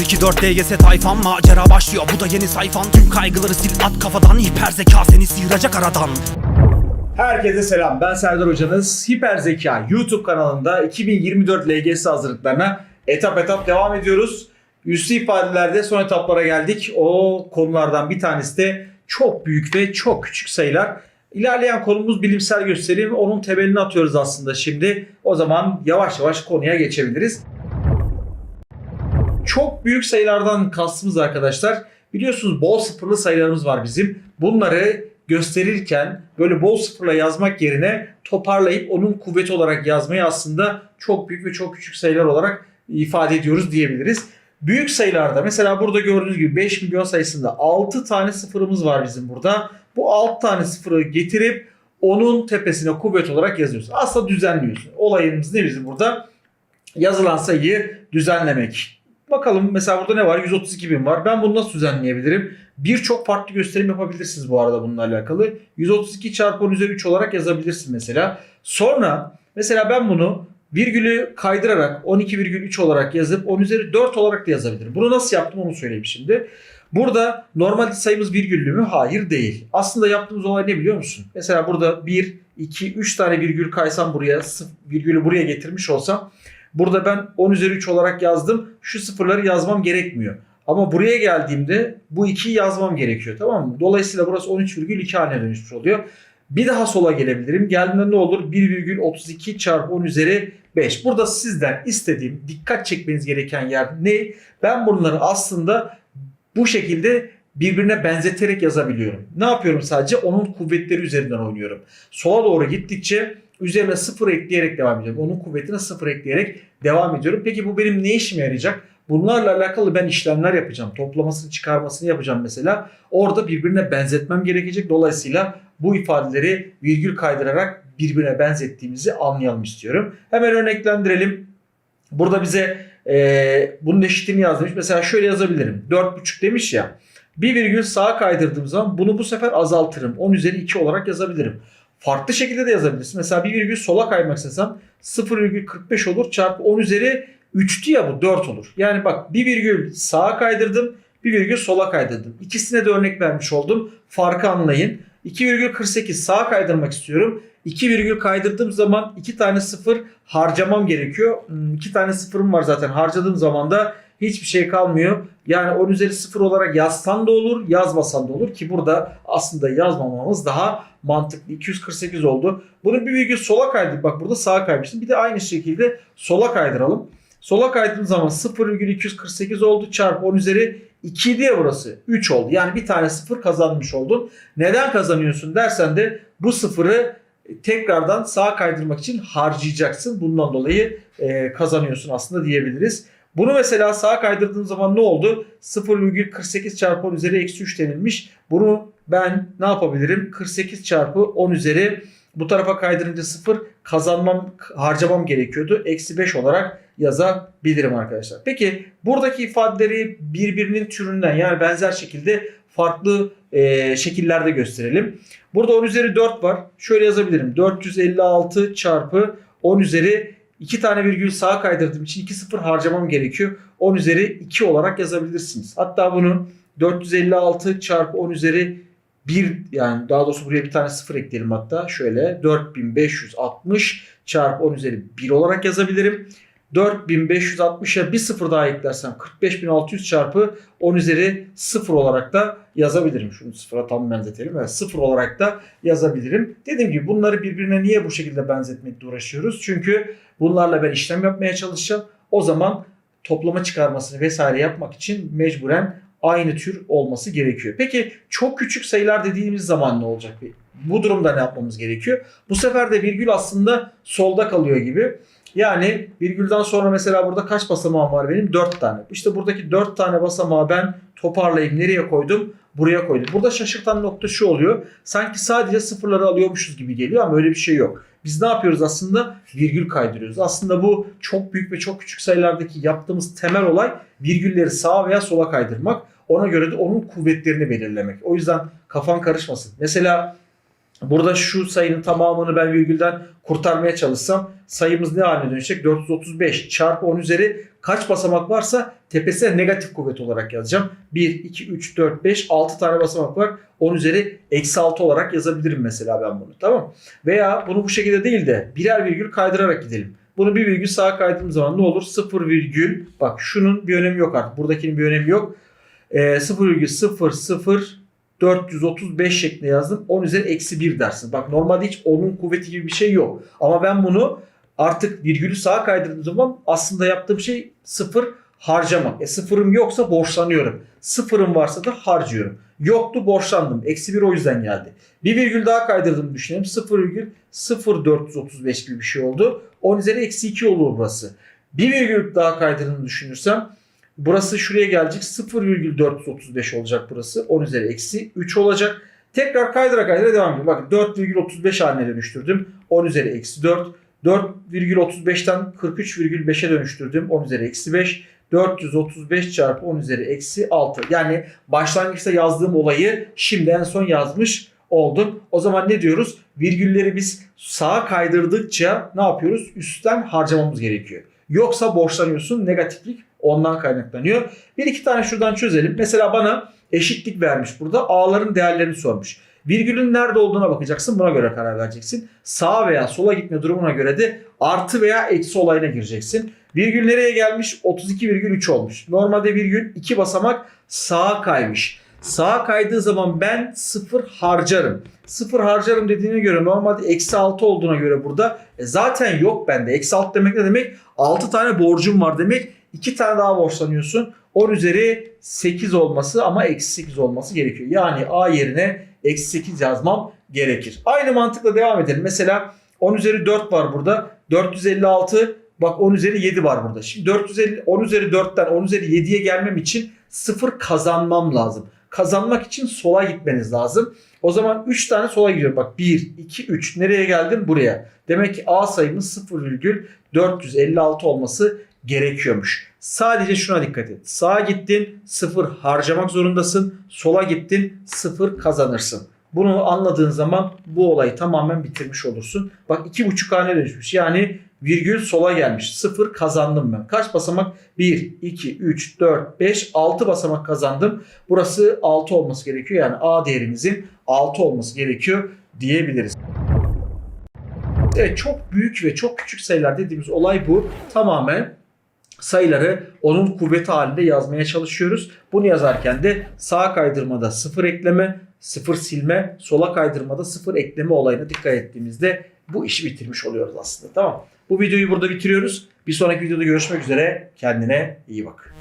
024 DGS tayfan macera başlıyor bu da yeni sayfan Tüm kaygıları sil at kafadan hiper zeka seni sıyıracak aradan Herkese selam. Ben Serdar Hocanız. Hiper Zeka YouTube kanalında 2024 LGS hazırlıklarına etap etap devam ediyoruz. Üslü ifadelerde son etaplara geldik. O konulardan bir tanesi de çok büyük ve çok küçük sayılar. İlerleyen konumuz bilimsel gösterim. Onun temelini atıyoruz aslında şimdi. O zaman yavaş yavaş konuya geçebiliriz. Büyük sayılardan kastımız arkadaşlar. Biliyorsunuz bol sıfırlı sayılarımız var bizim. Bunları gösterirken böyle bol sıfırla yazmak yerine toparlayıp onun kuvveti olarak yazmayı aslında çok büyük ve çok küçük sayılar olarak ifade ediyoruz diyebiliriz. Büyük sayılarda mesela burada gördüğünüz gibi 5 milyon sayısında 6 tane sıfırımız var bizim burada. Bu 6 tane sıfırı getirip onun tepesine kuvvet olarak yazıyoruz. Aslında düzenliyorsun. Olayımız ne bizim burada? Yazılan sayıyı düzenlemek. Bakalım mesela burada ne var? 132 bin var. Ben bunu nasıl düzenleyebilirim? Birçok farklı gösterim yapabilirsiniz bu arada bununla alakalı. 132 çarpı 10 üzeri 3 olarak yazabilirsin mesela. Sonra mesela ben bunu virgülü kaydırarak 12,3 olarak yazıp 10 üzeri 4 olarak da yazabilirim. Bunu nasıl yaptım onu söyleyeyim şimdi. Burada normalde sayımız virgüllü mü? Hayır değil. Aslında yaptığımız olay ne biliyor musun? Mesela burada 1, 2, 3 tane virgül kaysam buraya, virgülü buraya getirmiş olsam Burada ben 10 üzeri 3 olarak yazdım. Şu sıfırları yazmam gerekmiyor. Ama buraya geldiğimde bu 2'yi yazmam gerekiyor tamam mı? Dolayısıyla burası 13,2 haline dönüşmüş oluyor. Bir daha sola gelebilirim. Geldiğinde ne olur? 1,32 çarpı 10 üzeri 5. Burada sizden istediğim dikkat çekmeniz gereken yer ne? Ben bunları aslında bu şekilde birbirine benzeterek yazabiliyorum. Ne yapıyorum sadece? Onun kuvvetleri üzerinden oynuyorum. Sola doğru gittikçe üzerine sıfır ekleyerek devam ediyorum. Onun kuvvetine sıfır ekleyerek devam ediyorum. Peki bu benim ne işime yarayacak? Bunlarla alakalı ben işlemler yapacağım. Toplamasını çıkarmasını yapacağım mesela. Orada birbirine benzetmem gerekecek. Dolayısıyla bu ifadeleri virgül kaydırarak birbirine benzettiğimizi anlayalım istiyorum. Hemen örneklendirelim. Burada bize eee, bunun eşitini yazmış. Mesela şöyle yazabilirim. 4,5 demiş ya. Bir virgül sağa kaydırdığım zaman bunu bu sefer azaltırım. 10 üzeri 2 olarak yazabilirim. Farklı şekilde de yazabilirsin. Mesela bir virgül sola kaymak istesem 0,45 olur çarpı 10 üzeri 3'tü ya bu 4 olur. Yani bak bir virgül sağa kaydırdım bir virgül sola kaydırdım. İkisine de örnek vermiş oldum. Farkı anlayın. 2,48 sağa kaydırmak istiyorum. 2 virgül kaydırdığım zaman 2 tane sıfır harcamam gerekiyor. 2 tane sıfırım var zaten. Harcadığım zaman da hiçbir şey kalmıyor. Yani 10 üzeri 0 olarak yazsan da olur, yazmasan da olur ki burada aslında yazmamamız daha mantıklı. 248 oldu. Bunu bir virgül sola kaydır. Bak burada sağa kaymıştım. Bir de aynı şekilde sola kaydıralım. Sola kaydırdığım zaman 0,248 oldu çarpı 10 üzeri 2 diye burası 3 oldu. Yani bir tane sıfır kazanmış oldun. Neden kazanıyorsun dersen de bu sıfırı tekrardan sağa kaydırmak için harcayacaksın. Bundan dolayı e, kazanıyorsun aslında diyebiliriz. Bunu mesela sağa kaydırdığım zaman ne oldu? 0,48 çarpı 10 üzeri eksi 3 denilmiş. Bunu ben ne yapabilirim? 48 çarpı 10 üzeri bu tarafa kaydırınca 0 kazanmam, harcamam gerekiyordu. Eksi 5 olarak yazabilirim arkadaşlar. Peki buradaki ifadeleri birbirinin türünden yani benzer şekilde farklı e, şekillerde gösterelim. Burada 10 üzeri 4 var. Şöyle yazabilirim. 456 çarpı 10 üzeri 2 tane virgül sağa kaydırdığım için 2 sıfır harcamam gerekiyor. 10 üzeri 2 olarak yazabilirsiniz. Hatta bunu 456 çarpı 10 üzeri 1 yani daha doğrusu buraya bir tane sıfır ekleyelim hatta. Şöyle 4560 çarpı 10 üzeri 1 olarak yazabilirim. 4560'a bir sıfır daha eklersem 45600 çarpı 10 üzeri 0 olarak da yazabilirim. Şunu sıfıra tam benzetelim. Evet, 0 olarak da yazabilirim. Dediğim gibi bunları birbirine niye bu şekilde benzetmekle uğraşıyoruz? Çünkü bunlarla ben işlem yapmaya çalışacağım. O zaman toplama çıkarmasını vesaire yapmak için mecburen aynı tür olması gerekiyor. Peki çok küçük sayılar dediğimiz zaman ne olacak? Bu durumda ne yapmamız gerekiyor? Bu sefer de virgül aslında solda kalıyor gibi. Yani virgülden sonra mesela burada kaç basamağım var benim? 4 tane. İşte buradaki 4 tane basamağı ben toparlayıp nereye koydum? Buraya koydum. Burada şaşırtan nokta şu oluyor. Sanki sadece sıfırları alıyormuşuz gibi geliyor ama öyle bir şey yok. Biz ne yapıyoruz aslında? Virgül kaydırıyoruz. Aslında bu çok büyük ve çok küçük sayılardaki yaptığımız temel olay virgülleri sağa veya sola kaydırmak. Ona göre de onun kuvvetlerini belirlemek. O yüzden kafan karışmasın. Mesela Burada şu sayının tamamını ben virgülden kurtarmaya çalışsam sayımız ne haline dönecek? 435 çarpı 10 üzeri kaç basamak varsa tepesine negatif kuvvet olarak yazacağım. 1, 2, 3, 4, 5, 6 tane basamak var. 10 üzeri eksi 6 olarak yazabilirim mesela ben bunu. Tamam Veya bunu bu şekilde değil de birer virgül kaydırarak gidelim. Bunu bir virgül sağa kaydırdığım zaman ne olur? 0 virgül bak şunun bir önemi yok artık. Buradakinin bir önemi yok. Ee, 0 virgül 0 0 435 şeklinde yazdım. 10 üzeri eksi 1 dersin. Bak normalde hiç 10'un kuvveti gibi bir şey yok. Ama ben bunu artık virgülü sağa kaydırdığım zaman aslında yaptığım şey sıfır harcamak. E sıfırım yoksa borçlanıyorum. Sıfırım varsa da harcıyorum. Yoktu borçlandım. Eksi 1 o yüzden geldi. Bir virgül daha kaydırdığımı düşünelim. 0,0435 gibi bir şey oldu. 10 üzeri eksi 2 olur burası. Bir virgül daha kaydırdığımı düşünürsem burası şuraya gelecek. 0,435 olacak burası. 10 üzeri eksi 3 olacak. Tekrar kaydıra kaydıra devam ediyorum. Bakın 4,35 haline dönüştürdüm. 10 üzeri eksi 4. 4,35'ten 43,5'e dönüştürdüm. 10 üzeri eksi 5. 435 çarpı 10 üzeri eksi 6. Yani başlangıçta yazdığım olayı şimdi en son yazmış oldum. O zaman ne diyoruz? Virgülleri biz sağa kaydırdıkça ne yapıyoruz? Üstten harcamamız gerekiyor. Yoksa borçlanıyorsun. Negatiflik ondan kaynaklanıyor. Bir iki tane şuradan çözelim. Mesela bana eşitlik vermiş burada. A'ların değerlerini sormuş. Virgülün nerede olduğuna bakacaksın. Buna göre karar vereceksin. Sağa veya sola gitme durumuna göre de artı veya eksi olayına gireceksin. Virgül nereye gelmiş? 32,3 olmuş. Normalde virgül 2 basamak sağa kaymış. Sağa kaydığı zaman ben sıfır harcarım. Sıfır harcarım dediğine göre normalde eksi 6 olduğuna göre burada e zaten yok bende. Eksi 6 demek ne demek? 6 tane borcum var demek. 2 tane daha borçlanıyorsun. 10 üzeri 8 olması ama eksi 8 olması gerekiyor. Yani A yerine eksi 8 yazmam gerekir. Aynı mantıkla devam edelim. Mesela 10 üzeri 4 var burada. 456 bak 10 üzeri 7 var burada. Şimdi 450 10 üzeri 4'ten 10 üzeri 7'ye gelmem için 0 kazanmam lazım. Kazanmak için sola gitmeniz lazım. O zaman 3 tane sola gidiyorum. Bak 1, 2, 3. Nereye geldim? Buraya. Demek ki A sayımız 0,456 olması gerekiyormuş. Sadece şuna dikkat et. Sağa gittin 0 harcamak zorundasın. Sola gittin 0 kazanırsın. Bunu anladığın zaman bu olayı tamamen bitirmiş olursun. Bak 2,5 hane dönüşmüş. Yani virgül sola gelmiş. 0 kazandım ben. Kaç basamak? 1, 2, 3, 4, 5, 6 basamak kazandım. Burası 6 olması gerekiyor. Yani A değerimizin 6 olması gerekiyor diyebiliriz. Evet çok büyük ve çok küçük sayılar dediğimiz olay bu. Tamamen sayıları onun kuvveti halinde yazmaya çalışıyoruz. Bunu yazarken de sağ kaydırmada sıfır ekleme, sıfır silme, sola kaydırmada sıfır ekleme olayına dikkat ettiğimizde bu işi bitirmiş oluyoruz aslında. Tamam. Bu videoyu burada bitiriyoruz. Bir sonraki videoda görüşmek üzere. Kendine iyi bak.